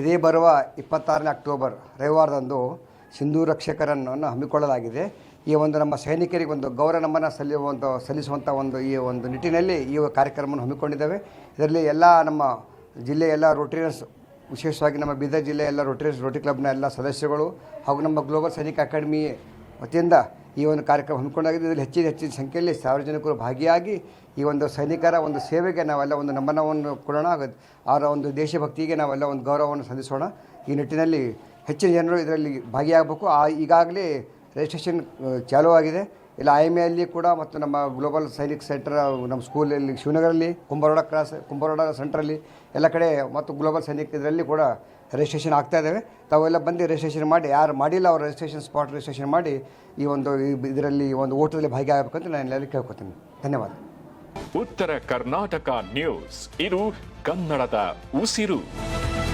ಇದೇ ಬರುವ ಇಪ್ಪತ್ತಾರನೇ ಅಕ್ಟೋಬರ್, ರವಿವಾರದಂದು ಸಿಂಧೂ ರಕ್ಷಕರನ್ನು ಹಮ್ಮಿಕೊಳ್ಳಲಾಗಿದೆ. ಈ ಒಂದು ನಮ್ಮ ಸೈನಿಕರಿಗೆ ಒಂದು ಗೌರವ ನಮನ ಸಲ್ಲಿಸುವಂಥ ಸಲ್ಲಿಸುವಂಥ ಒಂದು ಈ ಒಂದು ನಿಟ್ಟಿನಲ್ಲಿ ಈ ಕಾರ್ಯಕ್ರಮವನ್ನು ಹಮ್ಮಿಕೊಂಡಿದ್ದೇವೆ. ಇದರಲ್ಲಿ ಎಲ್ಲ ನಮ್ಮ ಜಿಲ್ಲೆಯ ಎಲ್ಲ ರೋಟರಿಯನ್ಸ್, ವಿಶೇಷವಾಗಿ ನಮ್ಮ ಬೀದರ್ ಜಿಲ್ಲೆಯ ಎಲ್ಲ ರೋಟರಿಯನ್ಸ್ ರೋಟರಿ ಕ್ಲಬ್ನ ಎಲ್ಲ ಸದಸ್ಯಗಳು ಹಾಗೂ ನಮ್ಮ ಗ್ಲೋಬಲ್ ಸೈನಿಕ ಅಕಾಡೆಮಿ ವತಿಯಿಂದ ಈ ಒಂದು ಕಾರ್ಯಕ್ರಮ ಹಮ್ಮಿಕೊಂಡಾಗಿದೆ ಇದರಲ್ಲಿ ಹೆಚ್ಚಿನ ಹೆಚ್ಚಿನ ಸಂಖ್ಯೆಯಲ್ಲಿ ಸಾರ್ವಜನಿಕರು ಭಾಗಿಯಾಗಿ ಈ ಒಂದು ಸೈನಿಕರ ಒಂದು ಸೇವೆಗೆ ನಾವೆಲ್ಲ ಒಂದು ನಮನವನ್ನು ಕೊಡೋಣ. ಅವರ ಒಂದು ದೇಶಭಕ್ತಿಗೆ ನಾವೆಲ್ಲ ಒಂದು ಗೌರವವನ್ನು ಸಲ್ಲಿಸೋಣ. ಈ ನಿಟ್ಟಿನಲ್ಲಿ ಹೆಚ್ಚಿನ ಜನರು ಇದರಲ್ಲಿ ಭಾಗಿಯಾಗಬೇಕು. ಆ ಈಗಾಗಲೇ ರಿಜಿಸ್ಟ್ರೇಷನ್ ಚಾಲೂ ಆಗಿದೆ ಇಲ್ಲ ಐ ಎಂ ಎಲ್ಲಿ ಕೂಡ ಮತ್ತು ನಮ್ಮ ಗ್ಲೋಬಲ್ ಸೈನಿಕ್ ಸೆಂಟರ್ ನಮ್ಮ ಸ್ಕೂಲಲ್ಲಿ ಶಿವನಗರಲ್ಲಿ, ಕುಂಬಾರೋಡ ಕ್ರಾಸ್ ಕುಂಬಾರೋಡ ಸೆಂಟ್ರಲ್ಲಿ ಎಲ್ಲ ಕಡೆ ಮತ್ತು ಗ್ಲೋಬಲ್ ಸೈನಿಕ್ ಇದರಲ್ಲಿ ಕೂಡ ರಿಜಿಸ್ಟ್ರೇಷನ್ ಆಗ್ತಾ ಇದ್ದಾವೆ ತಾವೆಲ್ಲ ಬಂದು ರಿಜಿಸ್ಟ್ರೇಷನ್ ಮಾಡಿ, ಯಾರು ಮಾಡಿಲ್ಲ ಅವ್ರು ರಿಜಿಸ್ಟ್ರೇಷನ್ ಸ್ಪಾಟ್ ರಿಜಿಸ್ಟ್ರೇಷನ್ ಮಾಡಿ ಈ ಒಂದು ಇದರಲ್ಲಿ ಒಂದು ಓಟದಲ್ಲಿ ಭಾಗಿಯಾಗಬೇಕಂತ ನಾನು ಎಲ್ಲರಿಗೂ ಕೇಳ್ಕೊತೀನಿ. ಧನ್ಯವಾದ. ಉತ್ತರ ಕರ್ನಾಟಕ ನ್ಯೂಸ್ ಇದು ಕನ್ನಡದ ಉಸಿರು.